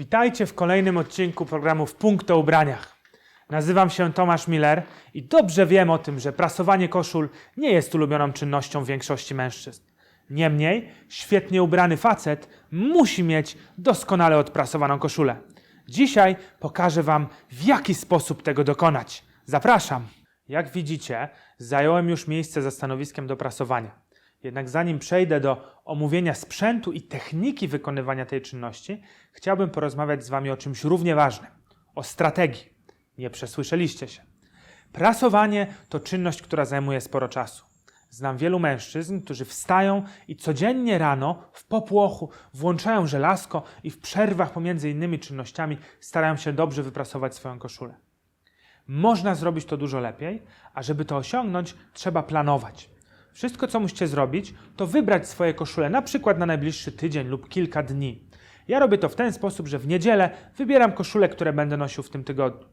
Witajcie w kolejnym odcinku programu W Punkt o ubraniach. Nazywam się Tomasz Miller i dobrze wiem o tym, że prasowanie koszul nie jest ulubioną czynnością większości mężczyzn. Niemniej, świetnie ubrany facet musi mieć doskonale odprasowaną koszulę. Dzisiaj pokażę Wam, w jaki sposób tego dokonać. Zapraszam! Jak widzicie, zająłem już miejsce za stanowiskiem do prasowania. Jednak zanim przejdę do omówienia sprzętu i techniki wykonywania tej czynności, chciałbym porozmawiać z Wami o czymś równie ważnym o strategii. Nie przesłyszeliście się. Prasowanie to czynność, która zajmuje sporo czasu. Znam wielu mężczyzn, którzy wstają i codziennie rano w popłochu włączają żelazko i w przerwach pomiędzy innymi czynnościami starają się dobrze wyprasować swoją koszulę. Można zrobić to dużo lepiej, a żeby to osiągnąć, trzeba planować. Wszystko, co musicie zrobić, to wybrać swoje koszule, na przykład na najbliższy tydzień lub kilka dni. Ja robię to w ten sposób, że w niedzielę wybieram koszule, które będę nosił w tym tygodniu.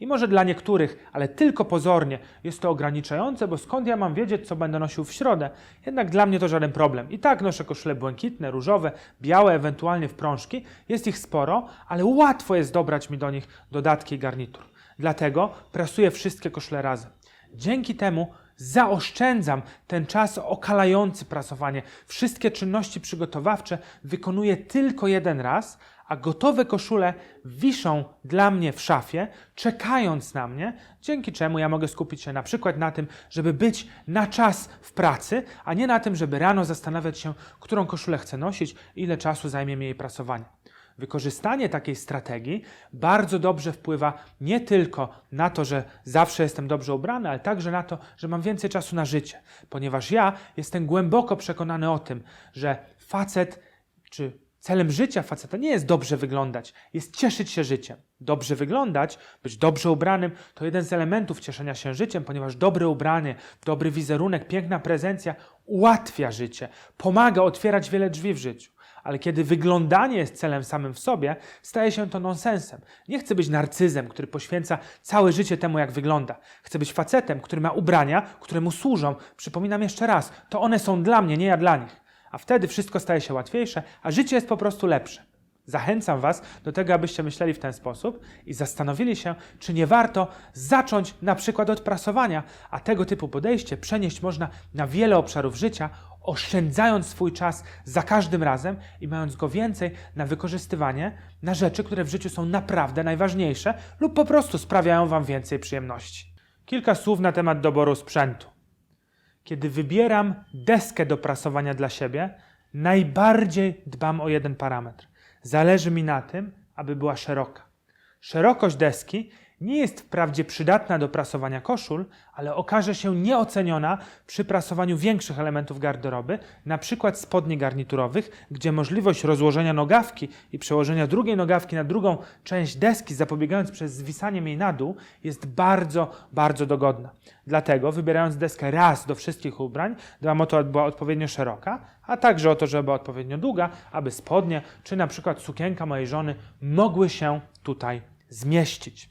I może dla niektórych, ale tylko pozornie, jest to ograniczające, bo skąd ja mam wiedzieć, co będę nosił w środę? Jednak dla mnie to żaden problem. I tak noszę koszule błękitne, różowe, białe, ewentualnie w prążki. Jest ich sporo, ale łatwo jest dobrać mi do nich dodatki i garnitur. Dlatego prasuję wszystkie koszule razem. Dzięki temu zaoszczędzam ten czas okalający prasowanie. Wszystkie czynności przygotowawcze wykonuję tylko jeden raz, a gotowe koszule wiszą dla mnie w szafie, czekając na mnie, dzięki czemu ja mogę skupić się na przykład na tym, żeby być na czas w pracy, a nie na tym, żeby rano zastanawiać się, którą koszulę chcę nosić, ile czasu zajmie mi jej prasowanie. Wykorzystanie takiej strategii bardzo dobrze wpływa nie tylko na to, że zawsze jestem dobrze ubrany, ale także na to, że mam więcej czasu na życie, ponieważ ja jestem głęboko przekonany o tym, że facet czy celem życia faceta nie jest dobrze wyglądać, jest cieszyć się życiem. Dobrze wyglądać, być dobrze ubranym to jeden z elementów cieszenia się życiem, ponieważ dobre ubranie, dobry wizerunek, piękna prezencja ułatwia życie, pomaga otwierać wiele drzwi w życiu ale kiedy wyglądanie jest celem samym w sobie, staje się to nonsensem. Nie chcę być narcyzem, który poświęca całe życie temu, jak wygląda. Chcę być facetem, który ma ubrania, które mu służą. Przypominam jeszcze raz, to one są dla mnie, nie ja dla nich. A wtedy wszystko staje się łatwiejsze, a życie jest po prostu lepsze. Zachęcam Was do tego, abyście myśleli w ten sposób i zastanowili się, czy nie warto zacząć na przykład od prasowania, a tego typu podejście przenieść można na wiele obszarów życia, oszczędzając swój czas za każdym razem i mając go więcej na wykorzystywanie na rzeczy, które w życiu są naprawdę najważniejsze lub po prostu sprawiają Wam więcej przyjemności. Kilka słów na temat doboru sprzętu. Kiedy wybieram deskę do prasowania dla siebie, najbardziej dbam o jeden parametr. Zależy mi na tym, aby była szeroka. Szerokość deski nie jest wprawdzie przydatna do prasowania koszul, ale okaże się nieoceniona przy prasowaniu większych elementów garderoby, np. spodni garniturowych, gdzie możliwość rozłożenia nogawki i przełożenia drugiej nogawki na drugą część deski, zapobiegając przez zwisanie jej na dół, jest bardzo, bardzo dogodna. Dlatego, wybierając deskę raz do wszystkich ubrań, dbam o to, była odpowiednio szeroka, a także o to, żeby była odpowiednio długa, aby spodnie czy na przykład sukienka mojej żony mogły się tutaj zmieścić.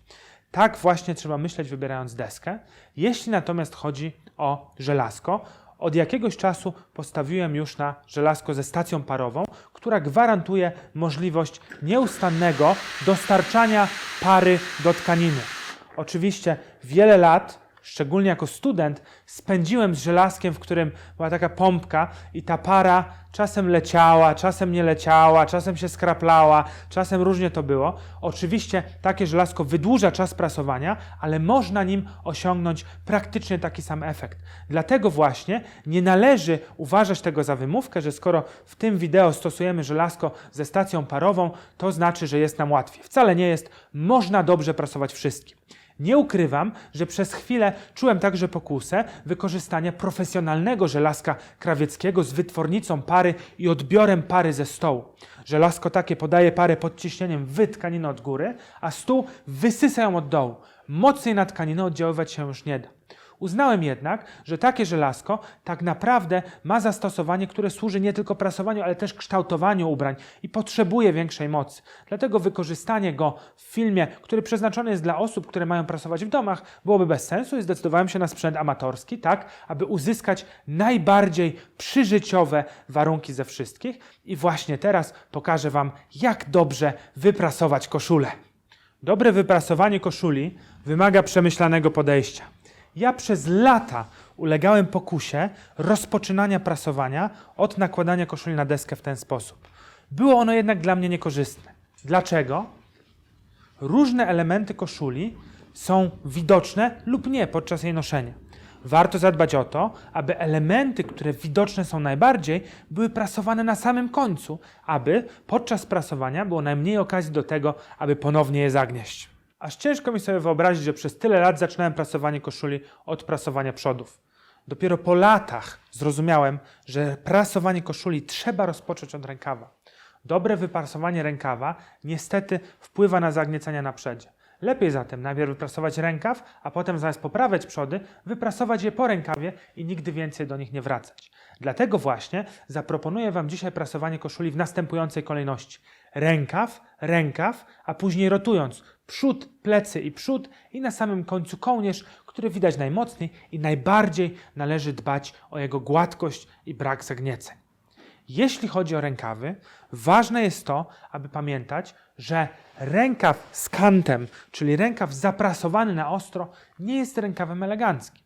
Tak właśnie trzeba myśleć, wybierając deskę. Jeśli natomiast chodzi o żelazko, od jakiegoś czasu postawiłem już na żelazko ze stacją parową, która gwarantuje możliwość nieustannego dostarczania pary do tkaniny. Oczywiście wiele lat szczególnie jako student, spędziłem z żelazkiem, w którym była taka pompka i ta para czasem leciała, czasem nie leciała, czasem się skraplała, czasem różnie to było. Oczywiście takie żelazko wydłuża czas prasowania, ale można nim osiągnąć praktycznie taki sam efekt. Dlatego właśnie nie należy uważać tego za wymówkę, że skoro w tym wideo stosujemy żelazko ze stacją parową, to znaczy, że jest nam łatwiej. Wcale nie jest. Można dobrze prasować wszystkim. Nie ukrywam, że przez chwilę czułem także pokusę wykorzystania profesjonalnego żelazka krawieckiego z wytwornicą pary i odbiorem pary ze stołu. Żelazko takie podaje parę pod ciśnieniem w tkaninę od góry, a stół wysysa ją od dołu. Mocniej na tkaninę oddziaływać się już nie da. Uznałem jednak, że takie żelazko tak naprawdę ma zastosowanie, które służy nie tylko prasowaniu, ale też kształtowaniu ubrań i potrzebuje większej mocy. Dlatego wykorzystanie go w filmie, który przeznaczony jest dla osób, które mają prasować w domach, byłoby bez sensu i zdecydowałem się na sprzęt amatorski, tak, aby uzyskać najbardziej przyżyciowe warunki ze wszystkich. I właśnie teraz pokażę Wam, jak dobrze wyprasować koszulę. Dobre wyprasowanie koszuli wymaga przemyślanego podejścia. Ja przez lata ulegałem pokusie rozpoczynania prasowania od nakładania koszuli na deskę w ten sposób. Było ono jednak dla mnie niekorzystne. Dlaczego? Różne elementy koszuli są widoczne lub nie podczas jej noszenia. Warto zadbać o to, aby elementy, które widoczne są najbardziej, były prasowane na samym końcu, aby podczas prasowania było najmniej okazji do tego, aby ponownie je zagnieść. Aż ciężko mi sobie wyobrazić, że przez tyle lat zaczynałem prasowanie koszuli od prasowania przodów. Dopiero po latach zrozumiałem, że prasowanie koszuli trzeba rozpocząć od rękawa. Dobre wyprasowanie rękawa niestety wpływa na zagniecenia na przedzie. Lepiej zatem najpierw wyprasować rękaw, a potem zamiast poprawiać przody, wyprasować je po rękawie i nigdy więcej do nich nie wracać. Dlatego właśnie zaproponuję Wam dzisiaj prasowanie koszuli w następującej kolejności. Rękaw, rękaw, a później rotując przód, plecy i przód i na samym końcu kołnierz, który widać najmocniej i najbardziej należy dbać o jego gładkość i brak zagnieceń. Jeśli chodzi o rękawy, ważne jest to, aby pamiętać, że rękaw z kantem, czyli rękaw zaprasowany na ostro, nie jest rękawem eleganckim.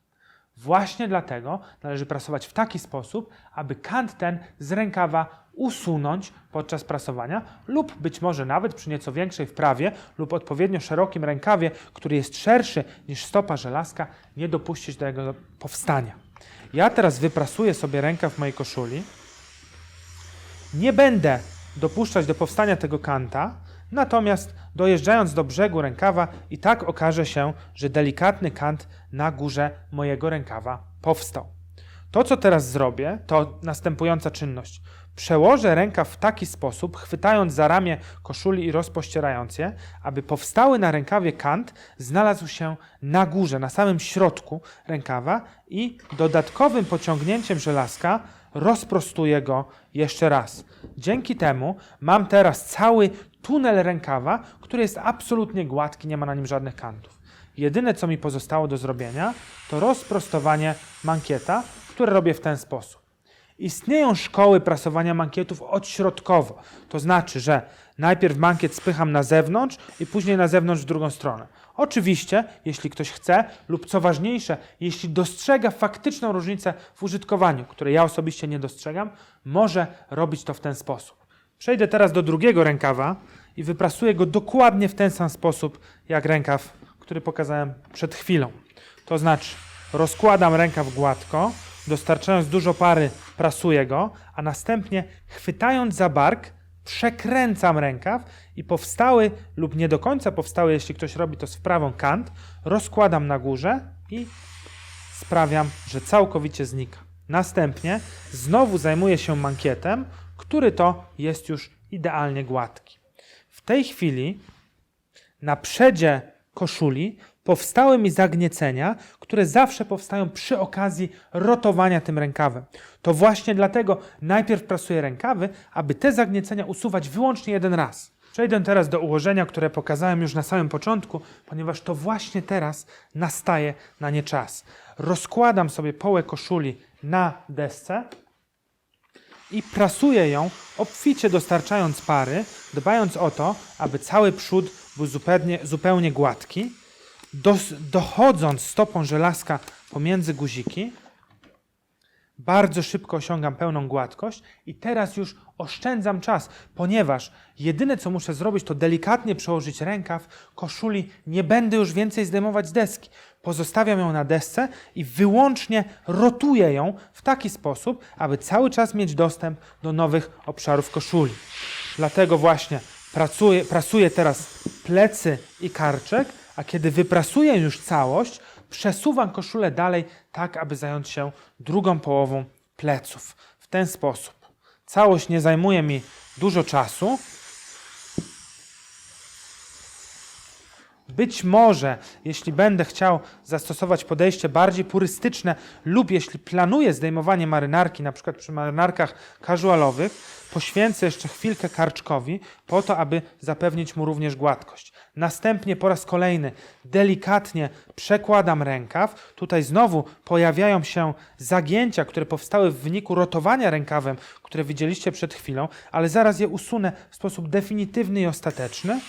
Właśnie dlatego należy prasować w taki sposób, aby kant ten z rękawa usunąć podczas prasowania, lub być może nawet przy nieco większej wprawie lub odpowiednio szerokim rękawie, który jest szerszy niż stopa żelazka, nie dopuścić do jego powstania. Ja teraz wyprasuję sobie rękaw mojej koszuli. Nie będę dopuszczać do powstania tego kanta, natomiast dojeżdżając do brzegu rękawa i tak okaże się, że delikatny kant na górze mojego rękawa powstał. To, co teraz zrobię, to następująca czynność. Przełożę rękaw w taki sposób, chwytając za ramię koszuli i rozpościerając je, aby powstały na rękawie kant znalazł się na górze, na samym środku rękawa i dodatkowym pociągnięciem żelazka rozprostuję go jeszcze raz. Dzięki temu mam teraz cały tunel rękawa, który jest absolutnie gładki, nie ma na nim żadnych kantów. Jedyne, co mi pozostało do zrobienia, to rozprostowanie mankieta, które robię w ten sposób. Istnieją szkoły prasowania mankietów odśrodkowo. To znaczy, że najpierw mankiet spycham na zewnątrz i później na zewnątrz w drugą stronę. Oczywiście, jeśli ktoś chce, lub co ważniejsze, jeśli dostrzega faktyczną różnicę w użytkowaniu, której ja osobiście nie dostrzegam, może robić to w ten sposób. Przejdę teraz do drugiego rękawa i wyprasuję go dokładnie w ten sam sposób, jak rękaw, który pokazałem przed chwilą. To znaczy, rozkładam rękaw gładko, dostarczając dużo pary, prasuję go, a następnie chwytając za bark, przekręcam rękaw i powstały lub nie do końca powstały, jeśli ktoś robi to z wprawą kant, rozkładam na górze i sprawiam, że całkowicie znika. Następnie znowu zajmuję się mankietem, który to jest już idealnie gładki. W tej chwili na przedzie koszuli powstały mi zagniecenia, które zawsze powstają przy okazji rotowania tym rękawem. To właśnie dlatego najpierw prasuję rękawy, aby te zagniecenia usuwać wyłącznie jeden raz. Przejdę teraz do ułożenia, które pokazałem już na samym początku, ponieważ to właśnie teraz nastaje na nie czas. Rozkładam sobie połę koszuli na desce i prasuję ją, obficie dostarczając pary, dbając o to, aby cały przód był zupełnie, zupełnie gładki dochodząc stopą żelazka pomiędzy guziki, bardzo szybko osiągam pełną gładkość i teraz już oszczędzam czas, ponieważ jedyne co muszę zrobić to delikatnie przełożyć rękaw koszuli, nie będę już więcej zdejmować deski. Pozostawiam ją na desce i wyłącznie rotuję ją w taki sposób, aby cały czas mieć dostęp do nowych obszarów koszuli. Dlatego właśnie pracuję, prasuję teraz plecy i karczek, a kiedy wyprasuję już całość, przesuwam koszulę dalej, tak aby zająć się drugą połową pleców. W ten sposób. Całość nie zajmuje mi dużo czasu. Być może, jeśli będę chciał zastosować podejście bardziej purystyczne lub jeśli planuję zdejmowanie marynarki, na przykład przy marynarkach casualowych, poświęcę jeszcze chwilkę karczkowi po to, aby zapewnić mu również gładkość. Następnie po raz kolejny delikatnie przekładam rękaw. Tutaj znowu pojawiają się zagięcia, które powstały w wyniku rotowania rękawem, które widzieliście przed chwilą, ale zaraz je usunę w sposób definitywny i ostateczny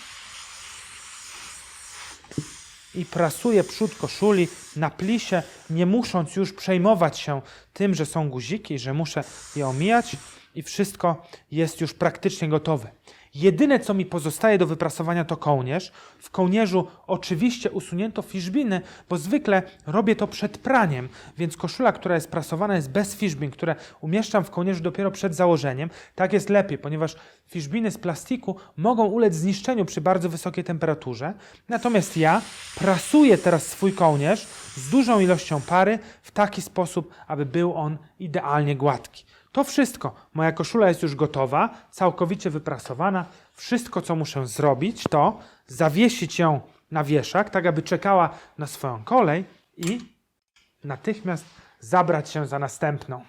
i prasuję przód koszuli na plisie, nie musząc już przejmować się tym, że są guziki, że muszę je omijać i wszystko jest już praktycznie gotowe. Jedyne, co mi pozostaje do wyprasowania, to kołnierz. W kołnierzu oczywiście usunięto fiszbiny, bo zwykle robię to przed praniem, więc koszula, która jest prasowana, jest bez fiszbin, które umieszczam w kołnierzu dopiero przed założeniem. Tak jest lepiej, ponieważ fiszbiny z plastiku mogą ulec zniszczeniu przy bardzo wysokiej temperaturze. Natomiast ja prasuję teraz swój kołnierz z dużą ilością pary w taki sposób, aby był on idealnie gładki. To wszystko. Moja koszula jest już gotowa, całkowicie wyprasowana. Wszystko, co muszę zrobić, to zawiesić ją na wieszak, tak aby czekała na swoją kolej i natychmiast zabrać się za następną.